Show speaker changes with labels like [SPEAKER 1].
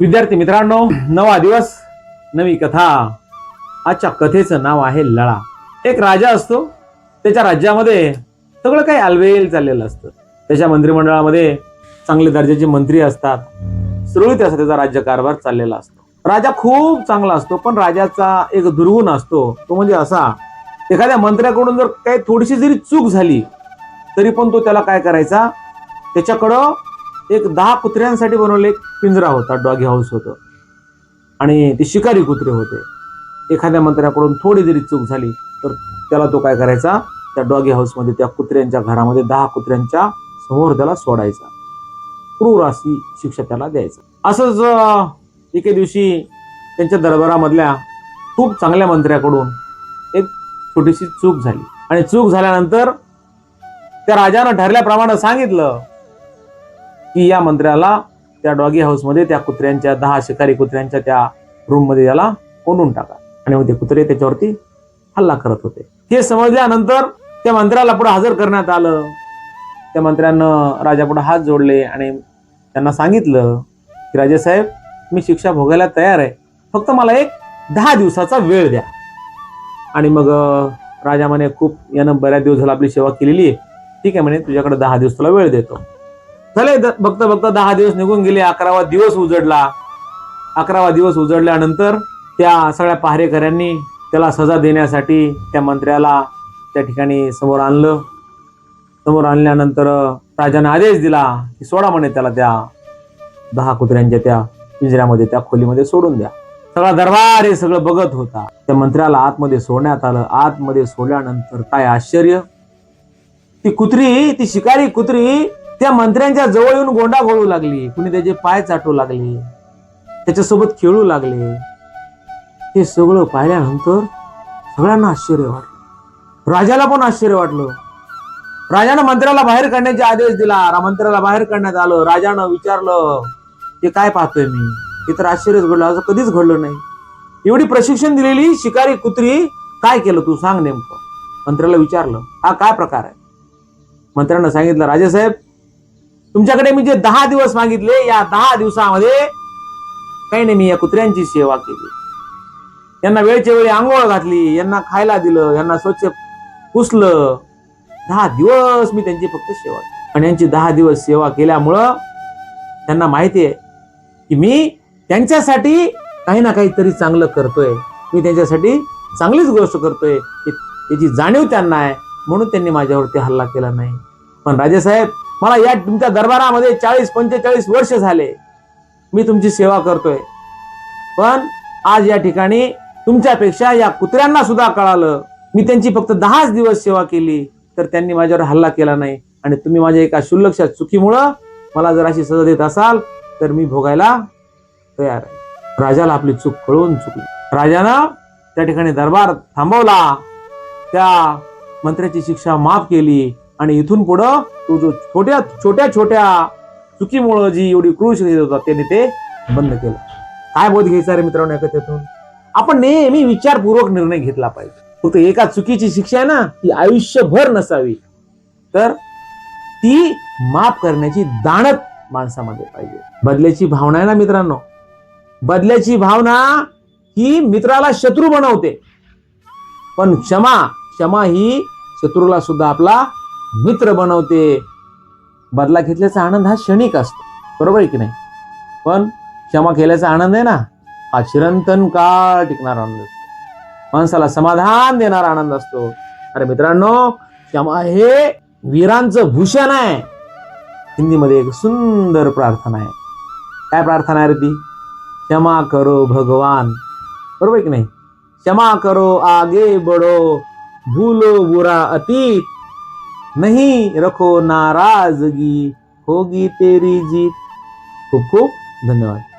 [SPEAKER 1] विद्यार्थी मित्रांनो नवा दिवस नवी कथा. आजच्या कथेचं नाव आहे लळा. एक राजा असतो. त्याच्या राज्यामध्ये सगळं काही आलवेल चाललेलं असतं. त्याच्या मंत्रिमंडळामध्ये चांगले दर्जाचे मंत्री असतात. सुरळीत असा त्याचा राज्यकारभार चाललेला असतो. राजा खूप चांगला असतो पण राजाचा एक दुर्गुण असतो. तो म्हणजे असा एखाद्या मंत्र्याकडून जर काही थोडीशी जरी चूक झाली तरी पण तो त्याला काय करायचा? त्याच्याकडं एक दहा कुत्र्यांसाठी बनवले एक पिंजरा होता डॉगी हाऊस होतं. आणि ते शिकारी कुत्रे होते. एखाद्या मंत्र्याकडून थोडी जरी चूक झाली तर त्याला तो काय करायचा? त्या डॉगी हाऊसमध्ये त्या कुत्र्यांच्या घरामध्ये दहा कुत्र्यांच्या समोर त्याला सोडायचा. क्रूर अशी शिक्षा त्याला द्यायचा. असंच एके दिवशी त्यांच्या दरबारामधल्या खूप चांगल्या मंत्र्याकडून एक छोटीशी चूक झाली. आणि चूक झाल्यानंतर त्या राजानं ठरल्याप्रमाणे सांगितलं की या मंत्र्याला त्या डॉगी हाऊसमध्ये त्या कुत्र्यांच्या दहा शिकारी कुत्र्यांच्या त्या रूममध्ये याला कोंडून टाका. आणि मग ते कुत्रे त्याच्यावरती हल्ला करत होते. हे समजल्यानंतर त्या मंत्र्याला पुढे हजर करण्यात आलं. त्या मंत्र्यानं राजापुढे हात जोडले आणि त्यांना सांगितलं की राजेसाहेब मी शिक्षा भोगायला तयार आहे. फक्त मला एक दहा दिवसाचा वेळ द्या. आणि मग राजा म्हणे खूप यानं बऱ्याच दिवस झाला आपली सेवा केलेली आहे. ठीक आहे म्हणे तुझ्याकडे दहा दिवस तुला वेळ देतो. झाले बघता बघता दहा दिवस निघून गेले अकरावा दिवस उजडला. अकरावा दिवस उजडल्यानंतर त्या सगळ्या पहारेकऱ्यांनी त्याला सजा देण्यासाठी त्या मंत्र्याला त्या ठिकाणी समोर आणलं. समोर आणल्यानंतर राजाने आदेश दिला की सोडा म्हणे त्याला त्या दहा कुत्र्यांच्या त्या पिंजऱ्यामध्ये त्या खोलीमध्ये सोडून द्या. सगळा दरबार हे सगळं बघत होता. त्या मंत्र्याला आतमध्ये सोडण्यात आलं. आतमध्ये सोडल्यानंतर काय आश्चर्य? ती कुत्री ती शिकारी कुत्री त्या मंत्र्यांच्या जवळ येऊन गोंडा घोळू लागली. कुणी त्याचे पाय चाटू लागले. त्याच्यासोबत खेळू लागले. हे सगळं पाहिल्यानंतर सगळ्यांना आश्चर्य वाटलं. राजाला पण आश्चर्य वाटलं. राजानं मंत्र्याला बाहेर काढण्याचे आदेश दिला. मंत्र्याला बाहेर काढण्यात आलं. राजानं विचारलं ते काय पाहतोय मी? हे तर आश्चर्यच घडलं. असं कधीच घडलं नाही. एवढी प्रशिक्षण दिलेली शिकारी कुत्री काय केलं तू? सांग नेमकं. मंत्र्याला विचारलं हा काय प्रकार आहे? मंत्र्यानं सांगितलं राजेसाहेब तुमच्याकडे मी जे दहा दिवस मागितले या दहा दिवसामध्ये काही नाही मी या कुत्र्यांची सेवा केली. यांना वेळच्या वेळी आंघोळ घातली यांना खायला दिलं यांना स्वच्छ पुसलं. दहा दिवस मी त्यांची फक्त सेवा केली. आणि यांची दहा दिवस सेवा केल्यामुळं त्यांना माहिती आहे की मी त्यांच्यासाठी काही ना काहीतरी चांगलं करतोय. मी त्यांच्यासाठी चांगलीच गोष्ट करतोय. याची जाणीव त्यांना आहे म्हणून त्यांनी माझ्यावरती हल्ला केला नाही. पण राजेसाहेब मला या तुमच्या दरबारामध्ये चाळीस पंचेचाळीस वर्ष झाले. मी तुमची सेवा करतोय. पण आज या ठिकाणी तुमच्यापेक्षा या कुत्र्यांना सुद्धा कळालं. मी त्यांची फक्त दहाच दिवस सेवा केली तर त्यांनी माझ्यावर हल्ला केला नाही. आणि तुम्ही माझ्या एका क्षुल्लकशा चुकीमुळं मला जर अशी सजा देत असाल तर मी भोगायला तयार आहे. राजाला आपली चूक कळून चुकली. राजानं त्या ठिकाणी दरबार थांबवला. त्या मंत्र्याची शिक्षा माफ केली. आणि इथून पुढं तो जो छोट्या छोट्या छोट्या चुकीमुळं जी एवढी क्रूर शिक्षा देत होता त्याने ते बंद केलं. काय बोध घ्यायचा रे मित्रांनो या आपण नेहमी विचारपूर्वक निर्णय घेतला पाहिजे. फक्त एका चुकीची शिक्षा आहे ना ती आयुष्यभर नसावी. तर ती माफ करण्याची दाणत माणसामध्ये पाहिजे. बदल्याची भावना आहे ना मित्रांनो? बदल्याची भावना ही मित्राला शत्रू बनवते. पण क्षमा क्षमा ही शत्रूला सुद्धा आपला मित्र बनवते. बदला घेतल्याचा आनंद हा क्षणिक असतो. बरोबर आहे की नाही? पण क्षमा केल्याचा आनंद आहे ना हा चिरंतन काळ टिकणारा आनंद असतो. माणसाला समाधान देणारा आनंद असतो. अरे मित्रांनो क्षमा हे वीरांचं भूषण आहे. हिंदीमध्ये एक सुंदर प्रार्थना आहे. काय प्रार्थना आहे रे ती? क्षमा करो भगवान. बरोबर की नाही? क्षमा करो आगे बढ़ो. भूलो बुरा अतीत. नहीं रखो नाराजगी होगी तेरी जीत। खूप खूप धन्यवाद।